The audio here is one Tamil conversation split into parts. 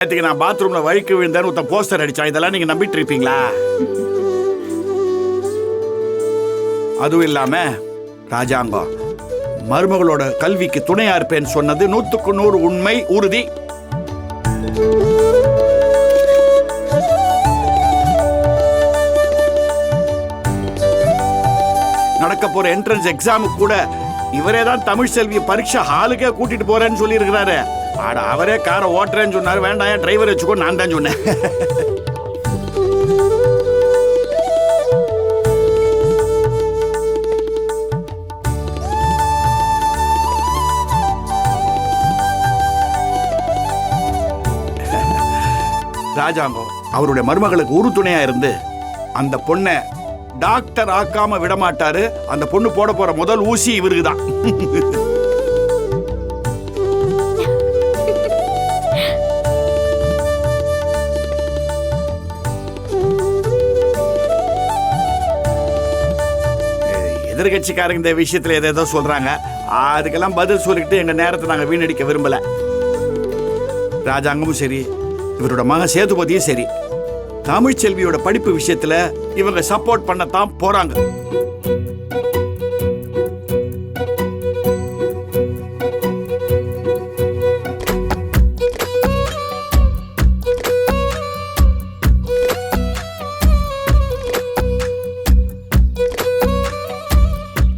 நேற்றுக்கு நான் பாத்ரூம்ல வழுக்கு விழுந்தேன்னு ஒருத்தன் போஸ்டர் அடிச்சா இதெல்லாம் நீங்க நம்பிட்டு இருப்பீங்களா அதுவும் இல்லாம ராஜாங்கம் மருமகளோட கல்விக்கு துணையா இருப்பேன்னு சொன்னது நூத்துக்கு நூறு உண்மை உறுதி. நடக்க போற என்ட்ரன்ஸ் எக்ஸாமுக்கு கூட இவரே தான் தமிழ் செல்வி பரீட்சை ஹாலுக்கே கூட்டிட்டு போறேன்னு சொல்லி இருக்கிறாரு ஆட அவரே காரை ஓட்டுறேன்னு சொன்னாரு. வேண்டாம் ஏன் டிரைவர் வச்சுக்கோ நான் தான் சொன்னேன். ராஜாங்கம் அவருடைய மருமகளுக்கு உரு துணையா இருந்து அந்த பொண்ணை டாக்டர் ஆக்காம விடமாட்டாரு. அந்த பொண்ணு போட போற முதல் ஊசி இவருக்கு தான் எதிர்கட்சிக்காரங்க இந்த விஷயத்துல ஏதோ சொல்றாங்க. அதுக்கெல்லாம் பதில் சொல்லிக்கிட்டு எங்க நேரத்தை நாங்க வீணடிக்க விரும்பல. ராஜாங்கமும் சரி இவரோட மகன் சேதுபதியும் சரி தமிழ்ச்செல்வியோட படிப்பு விஷயத்துல இவங்க சப்போர்ட் பண்ணத்தான் போறாங்க.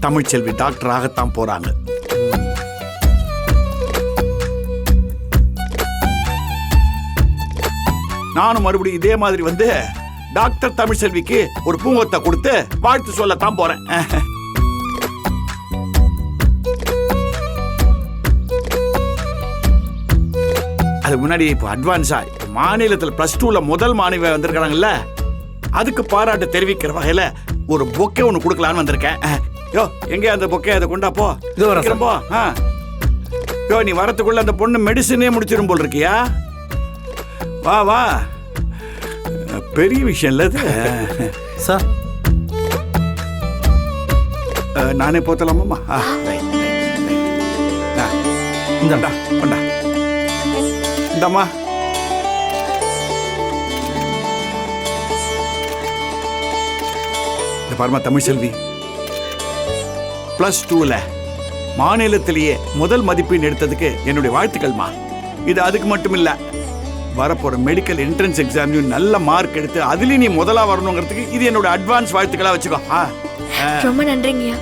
தமிழ்ச்செல்வி டாக்டராகத்தான் டாக்டர் ஆகத்தான் போறாங்க. நானும் மறுபடியும் இதே மாதிரி வந்து டாக்டர் தமிழ்செல்விக்கு ஒரு பூங்கத்தை கொடுத்து வாழ்த்து சொல்லத்தான் போறேன். அதுக்கு முன்னாடி இப்போ அட்வான்ஸா மாநிலத்தில் ப்ளஸ் டூல முதல் மாணவி வந்திருக்காங்கல்ல அதுக்கு பாராட்டு தெரிவிக்கிற வகையில ஒரு பொக்கே ஒன்று கொடுக்கலான்னு வந்திருக்கேன். யோ எங்கே அந்த பொக்கே அதை கொண்டா போ. இதோ சீக்கிரம் போ. ஆ. யோ நீ வரத்துக்குள்ள அந்த பொண்ணு மெடிசனே முடிச்சிடும் போல் இருக்கியா? வா வா. பெரிய விஷயம் இல்ல இது. சார். நானே போத்தலாமாம்மா? இந்தாண்டா கொண்டா. இந்தாம்மா. இந்த பாருமா தமிழ்செல்வி பிளஸ் டூல மாநிலத்திலேயே முதல் மதிப்பெண் எடுத்ததுக்கு என்னுடைய வாழ்த்துக்கள்மா. இது அதுக்கு மட்டும் இல்ல வரப்போற மெடிக்கல் என்ட்ரன்ஸ் எக்ஸாம்லையும் நல்ல மார்க் எடுத்து அதுலயும் நீ முதலா வரணுங்கிறதுக்கு இது என்னோட அட்வான்ஸ் வாழ்த்துக்களா வச்சுக்கோ. ரொம்ப நன்றிங்கய்யா.